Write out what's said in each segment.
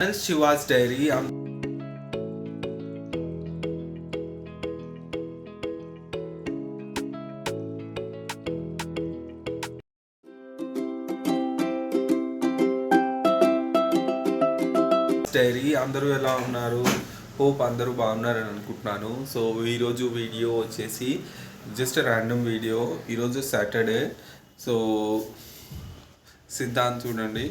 Shiva's dairy dairy um, అందరూ ఎలా ఉన్నారు? హోప్ అందరూ బాగున్నారని అనుకుంటున్నాను. సో ఈరోజు వీడియో వచ్చేసి జస్ట్ ర్యాండమ్ వీడియో ఈరోజు సాటర్డే సో సిద్ధాంత్ చూడండి.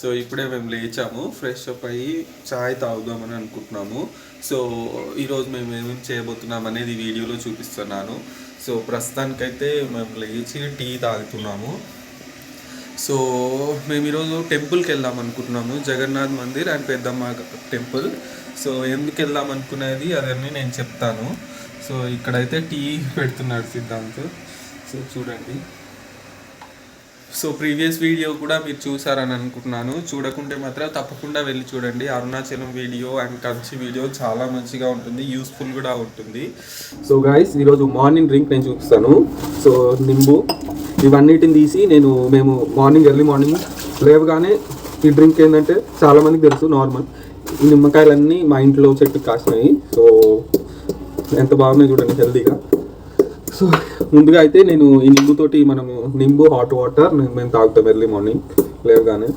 సో ఇప్పుడే మేము లేచాము ఫ్రెష్ అప్ అయ్యి చాయ్ తాగుదామని అనుకుంటున్నాము. సో ఈరోజు మేము ఏమేమి చేయబోతున్నాం అనేది వీడియోలో చూపిస్తున్నాను. సో ప్రస్తుతానికైతే మేము లేచి టీ తాగుతున్నాము. సో మేము ఈరోజు టెంపుల్కి వెళ్దాం అనుకుంటున్నాము. Jagannath Mandir and Peddamma temple. So ఎందుకు వెళ్దాం అనుకునేది అదన్నీ నేను చెప్తాను. సో ఇక్కడైతే టీ పెడుతున్నాడు సిద్ధాంత్. సో చూడండి. సో ప్రీవియస్ వీడియో కూడా మీరు చూసారని అనుకుంటున్నాను. చూడకుంటే మాత్రం తప్పకుండా వెళ్ళి చూడండి. Arunachalam video and Kanchi video చాలా మంచిగా ఉంటుంది యూస్ఫుల్ కూడా ఉంటుంది. సో గాయస్ ఈరోజు మార్నింగ్ డ్రింక్ నేను చూపిస్తాను. సో నింబు ఇవన్నిటిని తీసి నేను మేము మార్నింగ్ ఎర్లీ మార్నింగ్ లేవగానే ఈ డ్రింక్ ఏంటంటే చాలామందికి తెలుసు నార్మల్ ఈ నిమ్మకాయలన్నీ మా ఇంట్లో చెట్టు కాసినాయి. సో ఎంత బాగున్నాయి చూడండి హెల్తీగా సో ముందుగా అయితే నేను ఈ నింబుతోటి మనము నింబు హాట్ వాటర్ మేము తాగుతాం ఎర్లీ మార్నింగ్ లేవగానే.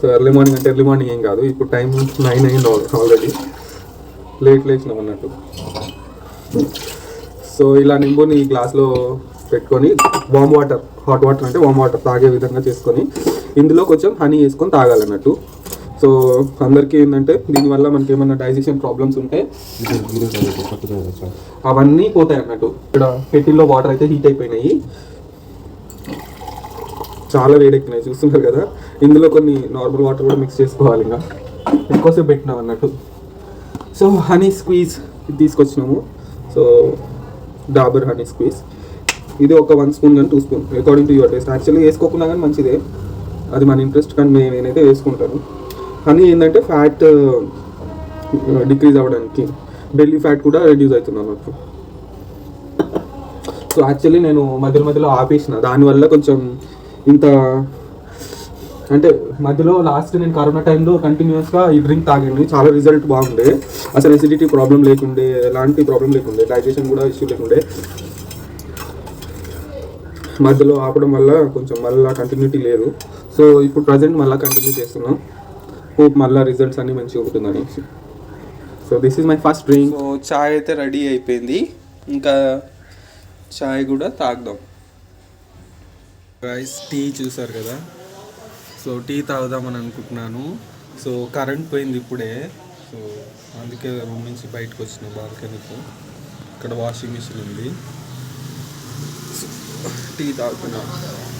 సో ఎర్లీ మార్నింగ్ అంటే ఎర్లీ మార్నింగ్ ఏం కాదు ఇప్పుడు టైం నైన్ అయింది ఆల్రెడీ లేట్ లేచినాం అన్నట్టు. సో ఇలా నింబుని గ్లాస్లో పెట్టుకొని వామ్ వాటర్ హాట్ వాటర్ అంటే వామ్ వాటర్ తాగే విధంగా చేసుకొని ఇందులో కొంచెం హనీ వేసుకొని తాగాలన్నట్టు. సో అందరికీ ఏంటంటే దీనివల్ల మనకి ఏమైనా డైజెషన్ ప్రాబ్లమ్స్ ఉంటే అవన్నీ పోతాయి అన్నట్టు. ఇక్కడ కెటిల్లో వాటర్ అయితే హీట్ అయిపోయినాయి. చాలా వేడెక్కినాయి చూస్తున్నారు కదా. ఇందులో కొన్ని నార్మల్ వాటర్ కూడా మిక్స్ చేసుకోవాలి ఇంకా. ఎక్కువసేపు పెట్టినాం అన్నట్టు. So honey squeeze తీసుకొచ్చినాము. So Dabur honey squeeze. ఇది ఒక వన్ స్పూన్ కానీ two spoon according to your taste actually వేసుకోకుండా కానీ మంచిదే. అది మన ఇంట్రెస్ట్ కానీ నేను నేనైతే వేసుకుంటాను హనీ ఏంటంటే ఫ్యాట్ డిక్రీజ్ uh, అవ్వడానికి బెల్లీ ఫ్యాట్ కూడా రెడ్యూస్ అవుతుంది అన్నట్టు. సో యాక్చువల్లీ నేను మధ్యలో మధ్యలో ఆపేసిన. దానివల్ల కొంచెం ఇంత అంటే మధ్యలో లాస్ట్ నేను కరోనా టైంలో కంటిన్యూస్గా ఈ డ్రింక్ తాగండి చాలా రిజల్ట్ బాగుండే. అసలు ఎసిడిటీ ప్రాబ్లం లేకుండే ఎలాంటి ప్రాబ్లం లేకుండే డైజెషన్ కూడా ఇష్యూ లేకుండే. మధ్యలో ఆపడం వల్ల కొంచెం మళ్ళీ కంటిన్యూటీ లేదు. సో ఇప్పుడు ప్రజెంట్ మళ్ళీ కంటిన్యూ చేస్తున్నాం. హోప్ మళ్ళీ రిజల్ట్స్ అన్నీ మంచిగా ఉంటుందని so this is my first drink so చాయ్ అయితే రెడీ అయిపోయింది. ఇంకా చాయ్ కూడా తాగుదాం. రైస్ టీ చూసారు కదా? సో టీ తాగుదామని అనుకుంటున్నాను. సో కరెంట్ పోయింది ఇప్పుడే. సో అందుకే రూమ్ నుంచి బయటకు వచ్చిన బాల్కనీకి ఇక్కడ వాషింగ్ మిషన్ ఉంది. సో, టీ తాగుతున్నాను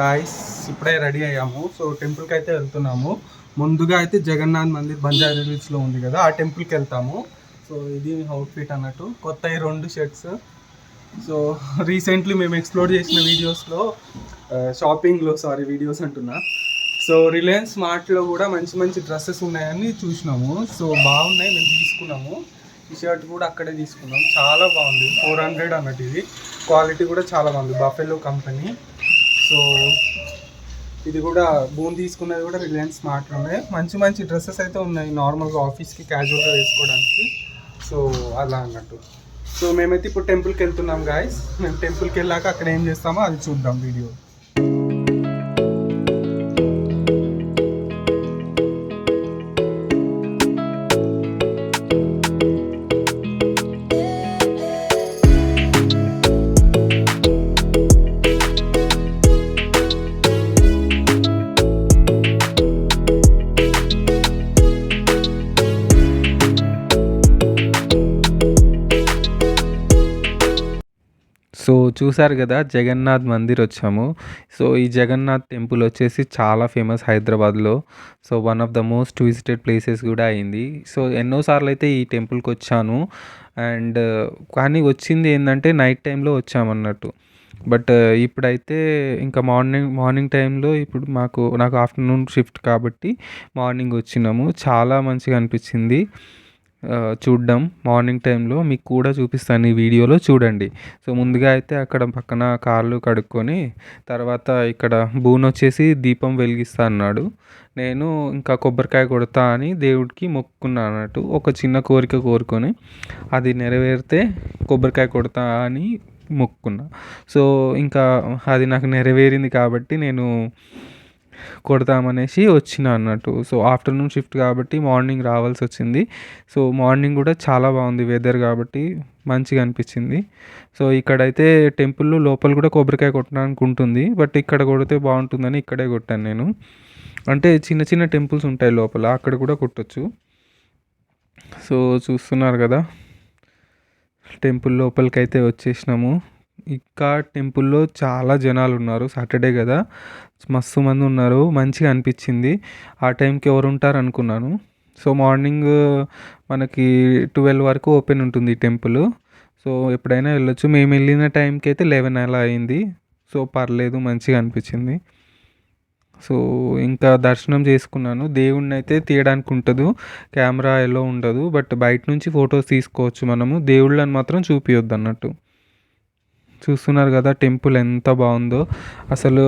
గాయస్ ఇప్పుడే రెడీ అయ్యాము. సో టెంపుల్కి అయితే వెళ్తున్నాము. ముందుగా అయితే జగన్నాథ్ మందిర్ బంజారా హిల్స్లో ఉంది కదా ఆ టెంపుల్కి వెళ్తాము. సో ఇది అవుట్ఫిట్ అన్నట్టు. కొత్త ఈ రెండు షర్ట్స్ సో రీసెంట్లీ మేము ఎక్స్ప్లోర్ చేసిన వీడియోస్లో షాపింగ్లో సారీ వీడియోస్ అంటున్నా. సో రిలయన్స్ మార్ట్లో కూడా మంచి మంచి డ్రెస్సెస్ ఉన్నాయని చూసినాము. సో బాగున్నాయి మేము తీసుకున్నాము. ఈ షర్ట్ కూడా అక్కడే తీసుకున్నాం. చాలా బాగుంది. ఫోర్ హండ్రెడ్ అన్నట్టు ఇది. క్వాలిటీ కూడా చాలా బాగుంది. బఫెలో కంపెనీ సో ఇది కూడా బూన్ తీసుకున్నది కూడా రిలయన్స్ స్మార్ట్లోనే మంచి మంచి డ్రెస్సెస్ అయితే ఉన్నాయి నార్మల్గా ఆఫీస్కి క్యాజువల్గా వేసుకోవడానికి. సో అలా అన్నట్టు. సో మేమైతే ఇప్పుడు టెంపుల్కి వెళ్తున్నాం గాయస్ మేము టెంపుల్కి వెళ్ళాక అక్కడ ఏం చేస్తామో అది చూద్దాం వీడియో. చూసారు కదా జగన్నాథ్ మందిర్ వచ్చాము. సో ఈ జగన్నాథ్ టెంపుల్ వచ్చేసి చాలా ఫేమస్ హైదరాబాద్లో. So one of the most visited places కూడా అయింది. సో ఎన్నోసార్లు అయితే ఈ టెంపుల్కి వచ్చాను. అండ్ కానీ వచ్చింది ఏంటంటే నైట్ టైంలో వచ్చామన్నట్టు బట్ ఇప్పుడైతే ఇంకా మార్నింగ్ మార్నింగ్ టైంలో ఇప్పుడు మాకు నాకు ఆఫ్టర్నూన్ షిఫ్ట్ కాబట్టి మార్నింగ్ వచ్చినాము. చాలా మంచిగా అనిపించింది. చూడడం. మార్నింగ్ టైంలో మీకు కూడా చూపిస్తాను ఈ వీడియోలో చూడండి. సో ముందుగా అయితే అక్కడ పక్కన కార్లు కడుక్కొని తర్వాత ఇక్కడ బూన్ వచ్చేసి దీపం వెలిగిస్తా అన్నాడు. నేను ఇంకా కొబ్బరికాయ కొడతా అని దేవుడికి మొక్కుకున్నాను అన్నట్టు ఒక చిన్న కోరిక కోరుకొని అది నెరవేరితే కొబ్బరికాయ కొడతా అని మొక్కుకున్నా. సో ఇంకా అది నాకు నెరవేరింది కాబట్టి నేను కొడదామనేసి వచ్చిన అన్నట్టు. సో ఆఫ్టర్నూన్ షిఫ్ట్ కాబట్టి మార్నింగ్ రావాల్సి వచ్చింది. సో మార్నింగ్ కూడా చాలా బాగుంది వెదర్ కాబట్టి మంచిగా అనిపించింది. సో ఇక్కడైతే టెంపుల్లో లోపల కూడా కొబ్బరికాయ కొట్టడానికి ఉంటుంది. బట్ ఇక్కడ కొడితే బాగుంటుందని ఇక్కడే కొట్టాను నేను. అంటే చిన్న చిన్న టెంపుల్స్ ఉంటాయి లోపల అక్కడ కూడా కొట్టచ్చు. సో చూస్తున్నారు కదా టెంపుల్ లోపలికైతే వచ్చేసినాము. ఇంకా టెంపుల్లో చాలా జనాలు ఉన్నారు. సాటర్డే కదా. మస్తు మంది ఉన్నారు. మంచిగా అనిపించింది. ఆ టైంకి ఎవరు ఉంటారు అనుకున్నాను. సో మార్నింగ్ మనకి ట్వెల్వ్ వరకు ఓపెన్ ఉంటుంది ఈ టెంపుల్. సో ఎప్పుడైనా వెళ్ళొచ్చు. మేము వెళ్ళిన టైంకి అయితే లెవెన్ అలా అయింది. సో పర్లేదు మంచిగా అనిపించింది. సో ఇంకా దర్శనం చేసుకున్నాను. దేవుణ్ణి అయితే తీయడానికి ఉంటుంది. కెమెరా ఎలా ఉండదు. బట్ బయట నుంచి ఫొటోస్ తీసుకోవచ్చు మనము. దేవుళ్ళని మాత్రం చూపించొద్దు అన్నట్టు చూస్తున్నారు కదా టెంపుల్ ఎంత బాగుందో. అసలు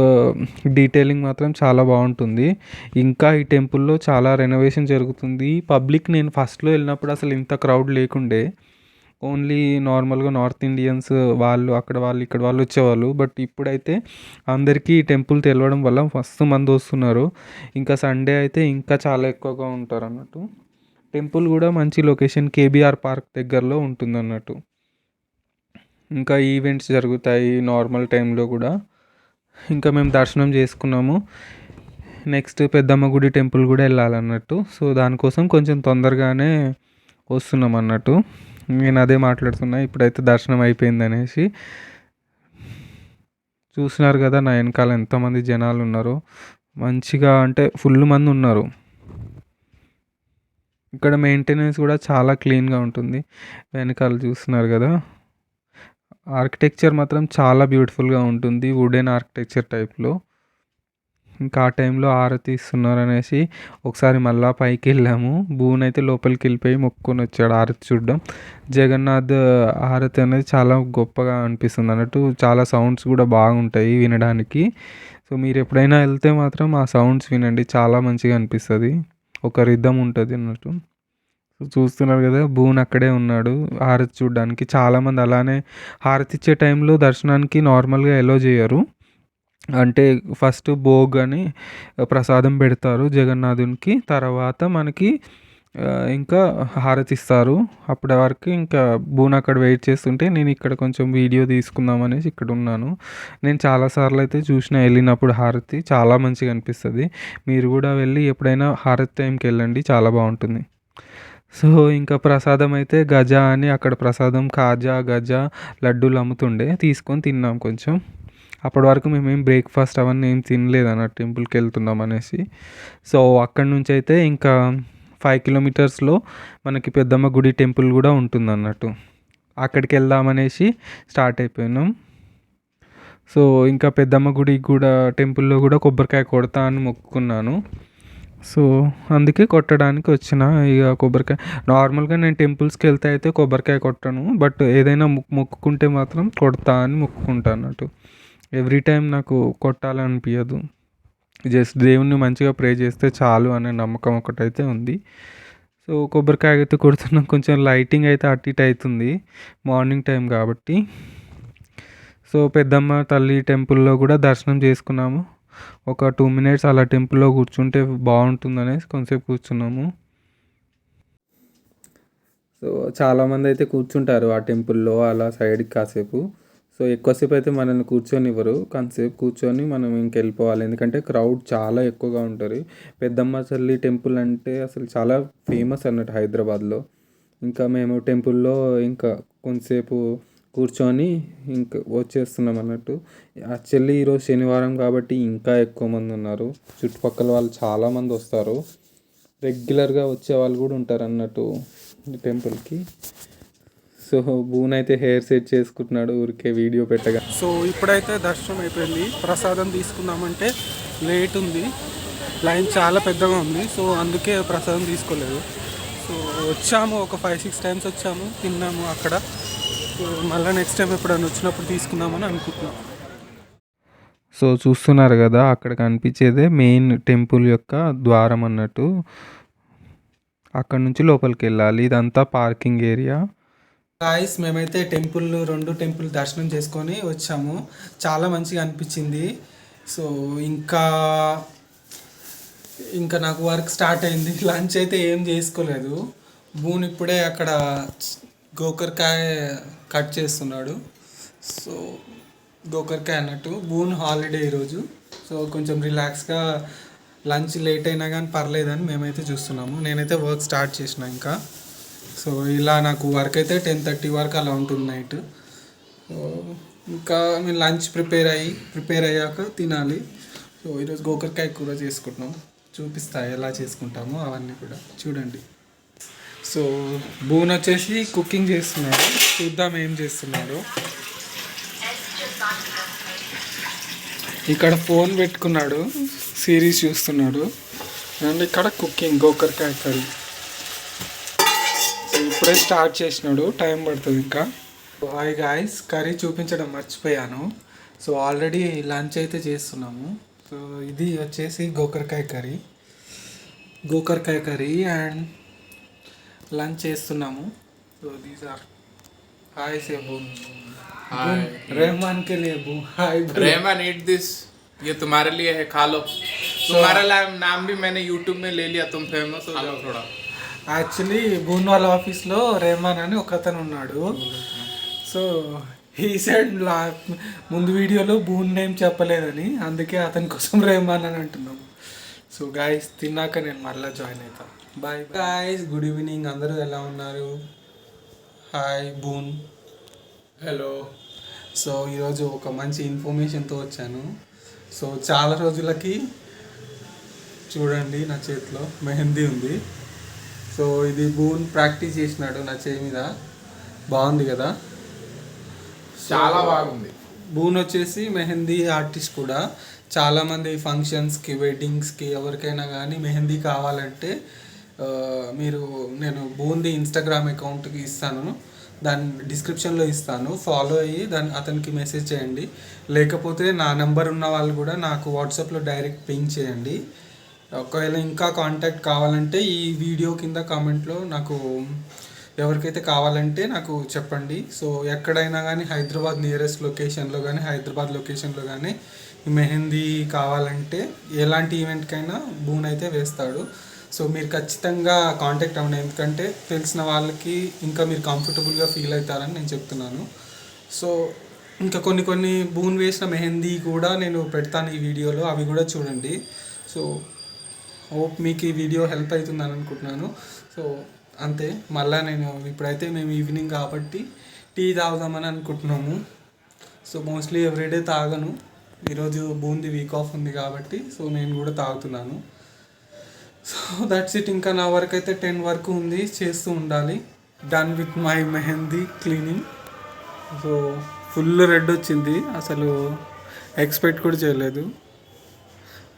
డీటెయిలింగ్ మాత్రం చాలా బాగుంటుంది. ఇంకా ఈ టెంపుల్లో చాలా రెనోవేషన్ జరుగుతుంది. పబ్లిక్ నేను ఫస్ట్లో వెళ్ళినప్పుడు అసలు ఇంత క్రౌడ్ లేకుండే. ఓన్లీ నార్మల్గా నార్త్ ఇండియన్స్ వాళ్ళు అక్కడ వాళ్ళు ఇక్కడ వాళ్ళు వచ్చేవాళ్ళు. బట్ ఇప్పుడైతే అందరికీ ఈ టెంపుల్ తెలవడం వల్ల మస్తు మంది వస్తున్నారు. ఇంకా సండే అయితే ఇంకా చాలా ఎక్కువగా ఉంటారు అన్నట్టు టెంపుల్ కూడా మంచి లొకేషన్ కేబీఆర్ పార్క్ దగ్గరలో ఉంటుంది అన్నట్టు ఇంకా ఈవెంట్స్ జరుగుతాయి నార్మల్ టైంలో కూడా. ఇంకా మేము దర్శనం చేసుకున్నాము. నెక్స్ట్ పెద్దమ్మ గుడి టెంపుల్ కూడా వెళ్ళాలన్నట్టు. సో దానికోసం కొంచెం తొందరగానే వస్తున్నాం అన్నట్టు. నేను అదే మాట్లాడుతున్నా ఇప్పుడైతే దర్శనం అయిపోయింది అనేసి. చూసినారు కదా నా వెనకాల ఎంతమంది జనాలు ఉన్నారో. మంచిగా అంటే ఫుల్ మంది ఉన్నారు. ఇక్కడ మెయింటెనెన్స్ కూడా చాలా క్లీన్గా ఉంటుంది. వెనకాల చూస్తున్నారు కదా. ఆర్కిటెక్చర్ మాత్రం చాలా బ్యూటిఫుల్గా ఉంటుంది వుడెన్ ఆర్కిటెక్చర్ టైప్లో. ఇంకా ఆ టైంలో ఆరతి ఇస్తున్నారు అనేసి ఒకసారి మళ్ళా పైకి వెళ్ళాము భూన్ అయితే లోపలికి వెళ్ళిపోయి మొక్కుకొని వచ్చాడు ఆరతి చూడడం. జగన్నాథ్ ఆరతి అనేది చాలా గొప్పగా అనిపిస్తుంది అన్నట్టు చాలా సౌండ్స్ కూడా బాగుంటాయి వినడానికి. సో మీరు ఎప్పుడైనా వెళ్తే మాత్రం ఆ సౌండ్స్ వినండి చాలా మంచిగా అనిపిస్తుంది. ఒక రిధం ఉంటుంది అన్నట్టు. చూస్తున్నారు కదా భూన్ అక్కడే ఉన్నాడు. హారతి చూడడానికి చాలామంది అలానే హారతి ఇచ్చే టైంలో దర్శనానికి నార్మల్గా ఎలో చేయరు. అంటే ఫస్ట్ భోగ్ అని ప్రసాదం పెడతారు జగన్నాథునికి తర్వాత మనకి ఇంకా హారతి ఇస్తారు. అప్పటి వరకు ఇంకా భూన్ అక్కడ వెయిట్ చేస్తుంటే నేను ఇక్కడ కొంచెం వీడియో తీసుకుందాం అనేసి ఇక్కడ ఉన్నాను. నేను చాలాసార్లు అయితే చూసిన వెళ్ళినప్పుడు హారతి చాలా మంచిగా అనిపిస్తుంది. మీరు కూడా వెళ్ళి ఎప్పుడైనా హారతి టైంకి వెళ్ళండి చాలా బాగుంటుంది. సో ఇంకా ప్రసాదం అయితే గజ అని అక్కడ ప్రసాదం కాజా గజ లడ్డూలు అమ్ముతుండే. తీసుకొని తిన్నాం కొంచెం. అప్పటి వరకు మేమేం బ్రేక్ఫాస్ట్ అవన్నీ ఏం తినలేదు అన్న టెంపుల్కి వెళ్తున్నాం అనేసి. సో అక్కడి నుంచి అయితే ఇంకా ఫైవ్ కిలోమీటర్స్లో మనకి పెద్దమ్మ గుడి టెంపుల్ కూడా ఉంటుంది అన్నట్టు. అక్కడికి వెళ్దామనేసి స్టార్ట్ అయిపోయినాం. సో ఇంకా పెద్దమ్మ గుడి కూడా టెంపుల్లో కూడా కొబ్బరికాయ కొడతా అని మొక్కుకున్నాను. సో అందుకే కొట్టడానికి వచ్చిన ఇక కొబ్బరికాయ. నార్మల్గా నేను టెంపుల్స్కి వెళ్తే అయితే కొబ్బరికాయ కొట్టను. బట్ ఏదైనా మొక్కు మొక్కుకుంటే మాత్రం కొడతా అని మొక్కుకుంటా అన్నట్టు ఎవ్రీ టైం నాకు కొట్టాలనిపించదు జస్ట్ దేవుణ్ణి మంచిగా ప్రే చేస్తే చాలు అనే నమ్మకం ఒకటైతే ఉంది. సో కొబ్బరికాయ అయితే కొడుతున్నాం కొంచెం లైటింగ్ అయితే అటు ఇటు అవుతుంది మార్నింగ్ టైం కాబట్టి. సో పెద్దమ్మ తల్లి టెంపుల్లో కూడా దర్శనం చేసుకున్నాము. ఒక టూ మినిట్స్ అలా టెంపుల్లో కూర్చుంటే బాగుంటుందనేసి కొంచెంసేపు కూర్చున్నాము. సో చాలామంది అయితే కూర్చుంటారు ఆ టెంపుల్లో అలా సైడ్కి కాసేపు. సో ఎక్కువసేపు అయితే మనల్ని కూర్చొనివ్వరు. కాసేపు కూర్చొని మనం ఇంకెళ్ళిపోవాలి. ఎందుకంటే క్రౌడ్ చాలా ఎక్కువగా ఉంటారు పెద్దమ్మ తల్లి టెంపుల్ అంటే అసలు చాలా ఫేమస్ అన్నట్టు హైదరాబాద్లో. ఇంకా మేము టెంపుల్లో ఇంకా కొంతసేపు కూర్చొని ఇంకా వచ్చేస్తున్నాం అన్నట్టు. యాక్చువల్లీ ఈరోజు శనివారం కాబట్టి ఇంకా ఎక్కువ మంది ఉన్నారు. చుట్టుపక్కల వాళ్ళు చాలామంది వస్తారు. రెగ్యులర్గా వచ్చే వాళ్ళు కూడా ఉంటారు అన్నట్టు టెంపుల్కి. సో బూన్ అయితే హెయిర్ సెట్ చేసుకుంటున్నాడు ఊరికే వీడియో పెట్టగా. సో ఇప్పుడైతే దర్శనం అయిపోయింది. ప్రసాదం తీసుకుందామంటే లేట్ ఉంది. లైన్ చాలా పెద్దగా ఉంది. సో అందుకే ప్రసాదం తీసుకోలేదు. సో వచ్చాము ఒక ఫైవ్ సిక్స్ టైమ్స్ వచ్చాము. తిన్నాము అక్కడ. మళ్ళీ నెక్స్ట్ టైం ఎప్పుడైనా వచ్చినప్పుడు తీసుకుందామని అనుకుంటున్నాం. సో చూస్తున్నారు కదా అక్కడ కనిపించేదే మెయిన్ టెంపుల్ యొక్క ద్వారం అన్నట్టు. అక్కడ నుంచి లోపలికి వెళ్ళాలి ఇదంతా పార్కింగ్ ఏరియా గాయస్ మేమైతే టెంపుల్ రెండు టెంపుల్ దర్శనం చేసుకొని వచ్చాము. చాలా మంచిగా అనిపించింది. సో ఇంకా ఇంకా నాకు వర్క్ స్టార్ట్ అయింది. లంచ్ అయితే ఏం చేసుకోలేదు. బూన్ ఇప్పుడే అక్కడ గోకరకాయ కట్ చేస్తున్నాడు. సో గోకరకాయ అన్నట్టు బూన్ హాలిడే ఈరోజు. సో కొంచెం రిలాక్స్గా లంచ్ లేట్ అయినా కానీ పర్లేదని మేమైతే చూస్తున్నాము. నేనైతే వర్క్ స్టార్ట్ చేసిన ఇంకా. సో ఇలా నాకు వర్క్ అయితే టెన్ థర్టీ వరకు అలా ఉంటుంది నైట్. సో ఇంకా మేము లంచ్ ప్రిపేర్ అయ్యి ప్రిపేర్ అయ్యాక తినాలి. సో ఈరోజు గోకరకాయ కూర చేసుకుంటున్నాం. చూపిస్తా ఎలా చేసుకుంటామో అవన్నీ కూడా. చూడండి. సో బూన్ వచ్చేసి కుకింగ్ చేస్తున్నాడు చూద్దాం ఏం చేస్తున్నాడు. ఇక్కడ ఫోన్ పెట్టుకున్నాడు. సిరీస్ చూస్తున్నాడు. అండ్ ఇక్కడ కుకింగ్ గోకరకాయ కర్రీ. సో ఇప్పుడే స్టార్ట్ చేసినాడు. టైం పడుతుంది ఇంకా. హాయ్ గాయస్ కర్రీ చూపించడం మర్చిపోయాను. సో ఆల్రెడీ లంచ్ అయితే చేస్తున్నాము. సో ఇది వచ్చేసి గోకరకాయ కర్రీ. గోకరకాయ కర్రీ అండ్ లంచ్ చేస్తున్నాము సో దీస్ ఆర్ హాయ్ సేబు हाय रहमान के लिए बू हाय रेमन ईट दिस ये तुम्हारे लिए है खा लो तुम्हारा ला- नाम भी मैंने यूट्यूब में ले लिया तुम फेमस हो जाओ थोड़ा యాక్చువల్లీ బూన్ వాళ్ళ ఆఫీస్లో రెహమాన్ అని ఒక అతను ఉన్నాడు సో ఈ సైడ్ లా ముందు వీడియోలో బూన్ నేమ్ చెప్పలేదని అందుకే అతని కోసం రెహమాన్ అని అంటున్నాం సో గాయస్ తిన్నాక నేను మళ్ళీ జాయిన్ అవుతాను బాయ్ గాయస్ గుడ్ ఈవినింగ్ అందరూ ఎలా ఉన్నారు? హాయ్ బూన్ हेलो సో ఈరోజు ఒక మంచి ఇన్ఫర్మేషన్తో వచ్చాను. సో చాలా రోజులకి చూడండి నా చేతిలో. మెహందీ ఉంది. సో ఇది బూన్ ప్రాక్టీస్ చేసినాడు నా చేయి మీద. బాగుంది కదా? చాలా బాగుంది. బూన్ వచ్చేసి మెహందీ ఆర్టిస్ట్ కూడా. చాలామంది ఫంక్షన్స్కి వెడ్డింగ్స్కి ఎవరికైనా కానీ మెహందీ కావాలంటే మీరు నేను బూందీ ఇన్స్టాగ్రామ్ అకౌంట్కి ఇస్తాను. దాని డిస్క్రిప్షన్లో ఇస్తాను. ఫాలో అయ్యి దాని అతనికి మెసేజ్ చేయండి. లేకపోతే నా నెంబర్ ఉన్న వాళ్ళు కూడా నాకు వాట్సాప్లో డైరెక్ట్ పింగ్ చేయండి. ఒకవేళ ఇంకా కాంటాక్ట్ కావాలంటే ఈ వీడియో కింద కామెంట్లో నాకు ఎవరికైతే కావాలంటే నాకు చెప్పండి. సో ఎక్కడైనా కానీ హైదరాబాద్ నియరెస్ట్ లొకేషన్లో కానీ హైదరాబాద్ లొకేషన్లో కానీ మెహందీ కావాలంటే ఎలాంటి ఈవెంట్కైనా బూన్ అయితే వేస్తాడు. సో మీరు ఖచ్చితంగా కాంటాక్ట్ అవ్వండి. ఎందుకంటే తెలిసిన వాళ్ళకి ఇంకా మీరు కంఫర్టబుల్గా ఫీల్ అవుతారని నేను చెప్తున్నాను. సో ఇంకా కొన్ని కొన్ని బూన్ వేసిన మెహందీ కూడా నేను పెడతాను ఈ వీడియోలో. అవి కూడా చూడండి. సో హోప్ మీకు ఈ వీడియో హెల్ప్ అవుతుందని అనుకుంటున్నాను. సో అంతే. మళ్ళీ నేను ఇప్పుడైతే మేము ఈవినింగ్ కాబట్టి టీ తాగుదామని అనుకుంటున్నాము. సో మోస్ట్లీ ఎవ్రీడే తాగను. ఈరోజు బూంది వీక్ ఆఫ్ ఉంది కాబట్టి సో నేను కూడా తాగుతున్నాను. సో దట్స్ ఇట్ ఇంకా నా వరకు అయితే టెన్ వరకు ఉంది. చేస్తూ ఉండాలి. Done with my mehndi cleaning so full red వచ్చింది. అసలు ఎక్స్పెక్ట్ కూడా చేయలేదు.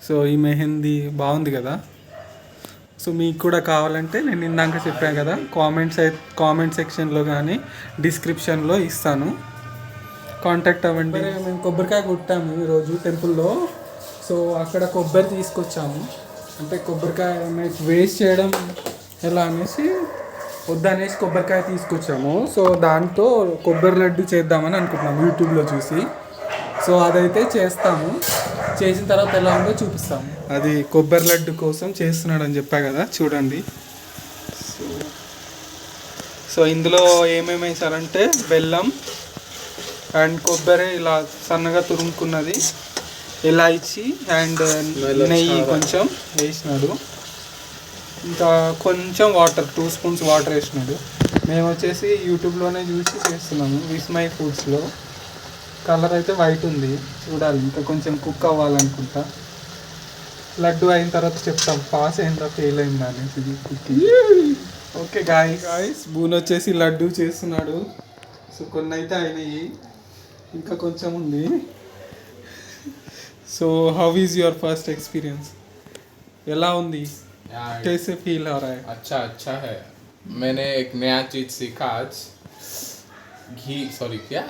సో ఈ మెహందీ బాగుంది కదా. సో మీకు కూడా కావాలంటే నేను ఇందాక చెప్పాను కదా కామెంట్స్ కామెంట్ సెక్షన్లో కానీ డిస్క్రిప్షన్లో ఇస్తాను. కాంటాక్ట్ అవ్వండి. మేము కొబ్బరికాయ కొట్టాము ఈరోజు టెంపుల్లో సో అక్కడ కొబ్బరి తీసుకొచ్చాము. అంటే కొబ్బరికాయ వేస్ట్ చేయడం ఎలా అనేసి వద్దనేసి కొబ్బరికాయ తీసుకొచ్చాము. సో దాంతో కొబ్బరి లడ్డు చేద్దామని అనుకుంటున్నాము యూట్యూబ్లో చూసి. సో అదైతే చేస్తాము. చేసిన తర్వాత ఎలా ఉందో చూపిస్తాము. అది కొబ్బరి లడ్డు కోసం చేస్తున్నాడు అని చెప్పా కదా చూడండి. సో సో ఇందులో ఏమేమి వేసారంటే బెల్లం అండ్ కొబ్బరి ఇలా సన్నగా తురుముకున్నది. ఇలాచి అండ్ నెయ్యి కొంచెం వేసినాడు. ఇంకా కొంచెం వాటర్ టూ స్పూన్స్ వాటర్ వేసినాడు. మేము వచ్చేసి యూట్యూబ్లోనే చూసి చేస్తున్నాము విస్మై ఫుడ్స్లో. కలర్ అయితే వైట్ ఉంది చూడాలి. ఇంకా కొంచెం కుక్ అవ్వాలనుకుంటా. లడ్డు అయిన తర్వాత చెప్తాం పాస్ అయిందా ఫెయిల్ అయిందా అనేసి ఓకే గాయ గాయస్ బూన్ వచ్చేసి లడ్డు చేస్తున్నాడు. సో కొన్ని అయితే అయినాయి. ఇంకా కొంచెం ఉంది. so how is your first experience ఎలా ఉంది यार कैसे फील हो रहा है अच्छा अच्छा है मैंने एक नया चीज सीखा आज घी सॉरी क्या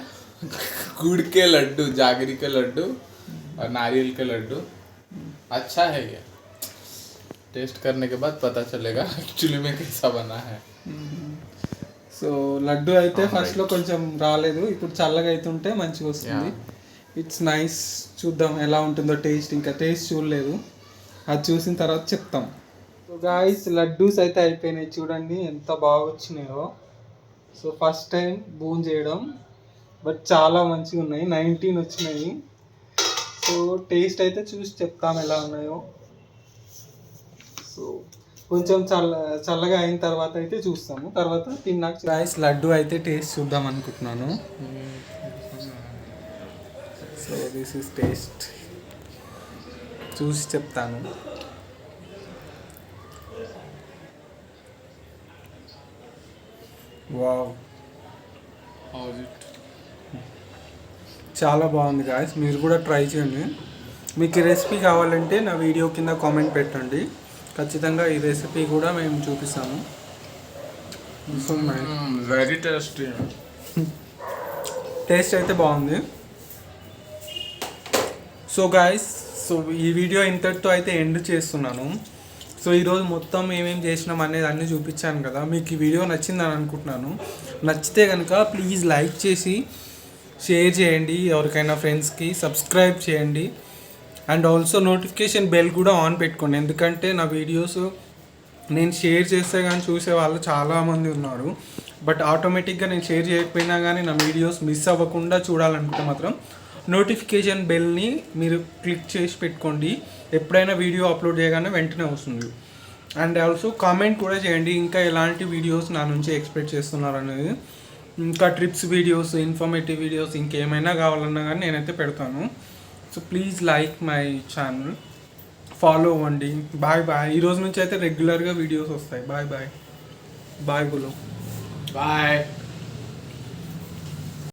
गुड़ के लड्डू जागरी के लड्डू और नारियल के लड्डू अच्छा है ये टेस्ट करने के बाद पता चलेगा एक्चुअली में कैसा बना है సో లడ్డు అయితే ఫస్ట్లో కొంచెం రాలేదు ఇప్పుడు చల్లగా అవుతుంటే మంచిగా వస్తుంది ఇట్స్ నైస్ చూద్దాం ఎలా ఉంటుందో టేస్ట్ ఇంకా టేస్ట్ చూడలేదు. అది చూసిన తర్వాత చెప్తాం. సో గాయస్ లడ్డూస్ అయితే అయిపోయినాయి. చూడండి ఎంత బాగా వచ్చినాయో. సో ఫస్ట్ టైం బూన్ చేయడం. బట్ చాలా మంచిగా ఉన్నాయి. నైన్టీన్ వచ్చినాయి. సో టేస్ట్ అయితే చూసి చెప్తాం ఎలా ఉన్నాయో. సో కొంచెం చల్ల చల్లగా అయిన తర్వాత అయితే చూస్తాము. తర్వాత తిన్నాక రైస్ లడ్డు అయితే టేస్ట్ చూద్దాం అనుకుంటున్నాను. So this is taste. చూసి చెప్తాను. వావ్? చాలా బాగుంది గాయస్ మీరు కూడా ట్రై చేయండి. మీకు ఈ రెసిపీ కావాలంటే నా వీడియో కింద కామెంట్ పెట్టండి. ఖచ్చితంగా ఈ రెసిపీ కూడా మేము చూపిస్తాము. Very tasty. టేస్ట్ అయితే బాగుంది. సో గాయస్ సో ఈ వీడియో ఇంతటితో అయితే ఎండ్ చేస్తున్నాను. సో ఈరోజు మొత్తం ఏమేమి చేసినాం అనేది అన్నీ చూపించాను కదా. మీకు ఈ వీడియో నచ్చిందని అనుకుంటున్నాను. నచ్చితే కనుక ప్లీజ్ లైక్ చేసి షేర్ చేయండి. ఎవరికైనా ఫ్రెండ్స్కి సబ్స్క్రైబ్ చేయండి. అండ్ ఆల్సో నోటిఫికేషన్ బెల్ కూడా ఆన్ పెట్టుకోండి. ఎందుకంటే నా వీడియోస్ నేను షేర్ చేస్తే కానీ చూసే వాళ్ళు చాలామంది ఉన్నారు. బట్ ఆటోమేటిక్గా నేను షేర్ చేయకపోయినా కానీ నా వీడియోస్ మిస్ అవ్వకుండా చూడాలనుకుంటే మాత్రం నోటిఫికేషన్ బెల్ని మీరు క్లిక్ చేసి పెట్టుకోండి. ఎప్పుడైనా వీడియో అప్లోడ్ చేయగానే వెంటనే వస్తుంది. అండ్ ఆల్సో కామెంట్ కూడా చేయండి. ఇంకా ఎలాంటి వీడియోస్ నా నుంచి ఎక్స్పెక్ట్ చేస్తున్నారు అనేది. ఇంకా ట్రిప్స్ వీడియోస్ ఇన్ఫర్మేటివ్ వీడియోస్ ఇంకేమైనా కావాలన్నా కానీ నేనైతే పెడతాను. So please like my channel. Follow అవ్వండి. Bye bye. ఈ రోజు నుంచి అయితే రెగ్యులర్గా వీడియోస్ వస్తాయి. Bye bye. బాయ్ గులో బాయ్.